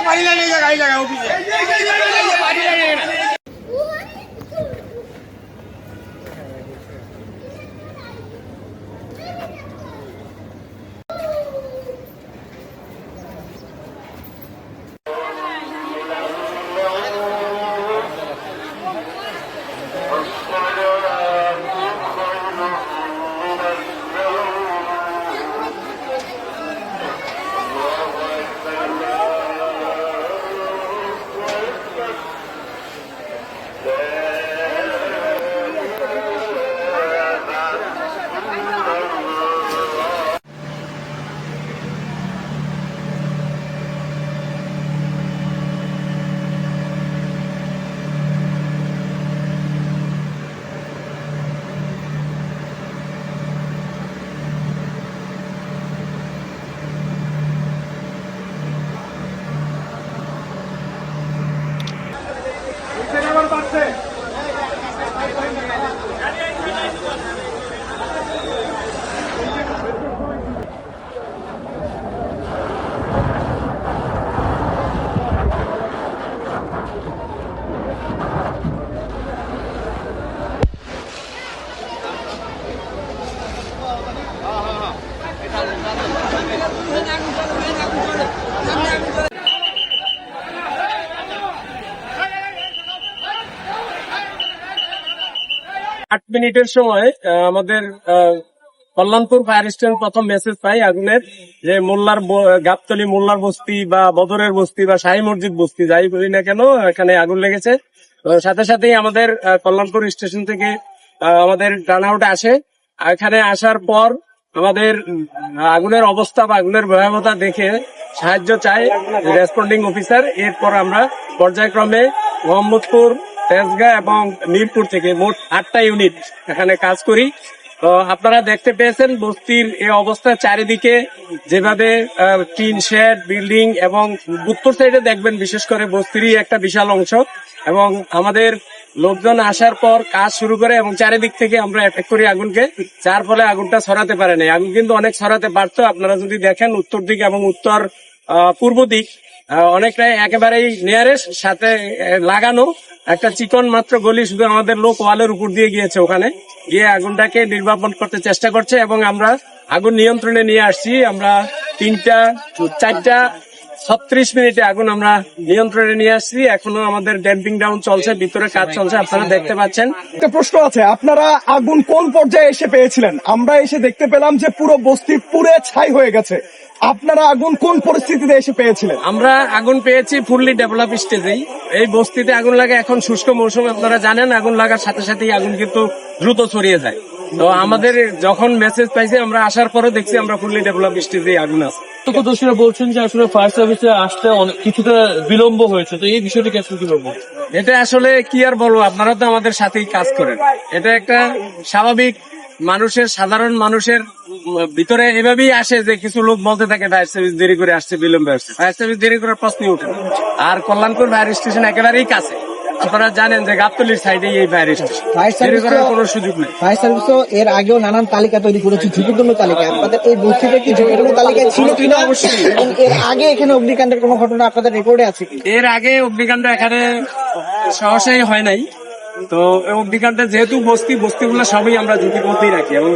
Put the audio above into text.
পারি না নিয়ে যা গাড়ি লাগা অফিসে আট মিনিটের সময় আমাদের কল্যাণপুর ফায়ার স্টেশন প্রথম মেসেজ পাই আগুনের যে মোল্লার গাবতলি মোল্লার বস্তি বা বদরের বস্তি বা শাহী মসজিদ বস্তি, যাই বলি না কেন, এখানে আগুন লেগেছে। সাথে সাথেই আমাদের কল্যাণপুর স্টেশন থেকে আমাদের টার্ন আউট আসে। এখানে আসার পর আমাদের আগুনের অবস্থা বা আগুনের ভয়াবহতা দেখে সাহায্য চাই রেসপন্ডিং অফিসার এরপর আমরা পর্যায়ক্রমে মোহাম্মদপুর তেজগাঁ এবং মিরপুর থেকে মোট আটটা ইউনিট এখানে কাজ করি। তো আপনারা দেখতে পেয়েছেন বস্তির এই অবস্থা চারিদিকে যেভাবে টিন শেড, বিল্ডিং এবং উত্তর সাইডে দেখবেন বিশেষ করে বস্তিরই একটা বিশাল অংশ। এবং আমাদের লোকজন আসার পর কাজ শুরু করে এবং চারিদিক থেকে আমরা অ্যাটাক করি আগুনকে, যার ফলে আগুনটা ছড়াতে পারে নাই। আগুন কিন্তু অনেক ছড়াতে পারতো। আপনারা যদি দেখেন উত্তর দিক এবং উত্তর পূর্ব দিক অনেকটাই একেবারেই নিয়ারেস্ট সাথে লাগানো। একটা চিকন মাত্র গলি, শুধু আমাদের লোক ওয়ালের উপর দিয়ে গিয়েছে ওখানে। গিয়ে আগুনটাকে নির্বাপন করতে চেষ্টা করছে এবং আমরা আগুন নিয়ন্ত্রণে নিয়ে আসছি। আমরা তিনটা, চারটা ছত্রিশ মিনিটে আগুন আমরা নিয়ন্ত্রণে নিয়ে আসছি। এখনও আমাদের ড্যাম্পিং ডাউন চলছে ভিতরে কাজ চলছে আপনারা দেখতে পাচ্ছেন। একটা প্রশ্ন আছে আপনারা আগুন কোন পর্যায়ে এসে পেয়েছিলেন? আমরা এসে দেখতে পেলাম যে পুরো বস্তি পুরে ছাই হয়ে গেছে। আপনারা আগুন কোন পরিস্থিতিতে এসে পেয়েছিলেন? আমরা আগুন পেয়েছি ফুললি ডেভেলপ স্টেজেই। এই বস্তিতে আগুন লাগে এখন শুষ্ক মৌসুম আপনারা জানেন আগুন লাগার সাথে সাথেই আগুন কিন্তু দ্রুত ছড়িয়ে যায়। তো আমাদের যখন মেসেজ পাইছে আমরা আসার পরে দেখছি আমরা ফুললি ডেভেলপ স্টেজে আগুন আছে। প্রত্যক্ষদর্শীরা বলছেন যে আসলে ফায়ার সার্ভিসে আসতে অনেক কিছুটা বিলম্ব হয়েছে? তো এই বিষয়টিকে আসলে কি বলব এটা আসলে কি আর বলব আপনারা তো আমাদের সাথেই কাজ করেন। এটা একটা স্বাভাবিক মানুষের সাধারণ মানুষের ভিতরে এভাবেই আসে যে কিছু লোক বলতে থাকে ফায়ার সার্ভিস দেরি করে আসছে বিলম্বে আসছে। ফায়ার সার্ভিস দেরি করার প্রশ্নই উঠে আর কল্যাণপুর ফায়ার স্টেশন একেবারেই কাছে। আপনারা জানেন যে গাবতলির সাইডে এই সার্ভিস করার কোনো সুযোগ নেই। ফায়ার সার্ভিসও এর আগেও নানান তালিকা তৈরি করেছে ঝুঁকিপূর্ণ তালিকা। আপনাদের এই বস্তিতে কি ঝুঁকিপূর্ণ তালিকায় ছিল কিনা? অবশ্যই। এবং এর আগে এখানে অগ্নিকাণ্ডের কোনো ঘটনা আপনাদের রেকর্ডে আছে কি? এর আগে অগ্নিকাণ্ড এখানে সহসাই হয় নাই। তো এই অগ্নিকাণ্ডে যেহেতু বস্তি বস্তিগুলো সবই আমরা ঝুঁকির মধ্যেই রাখি। এবং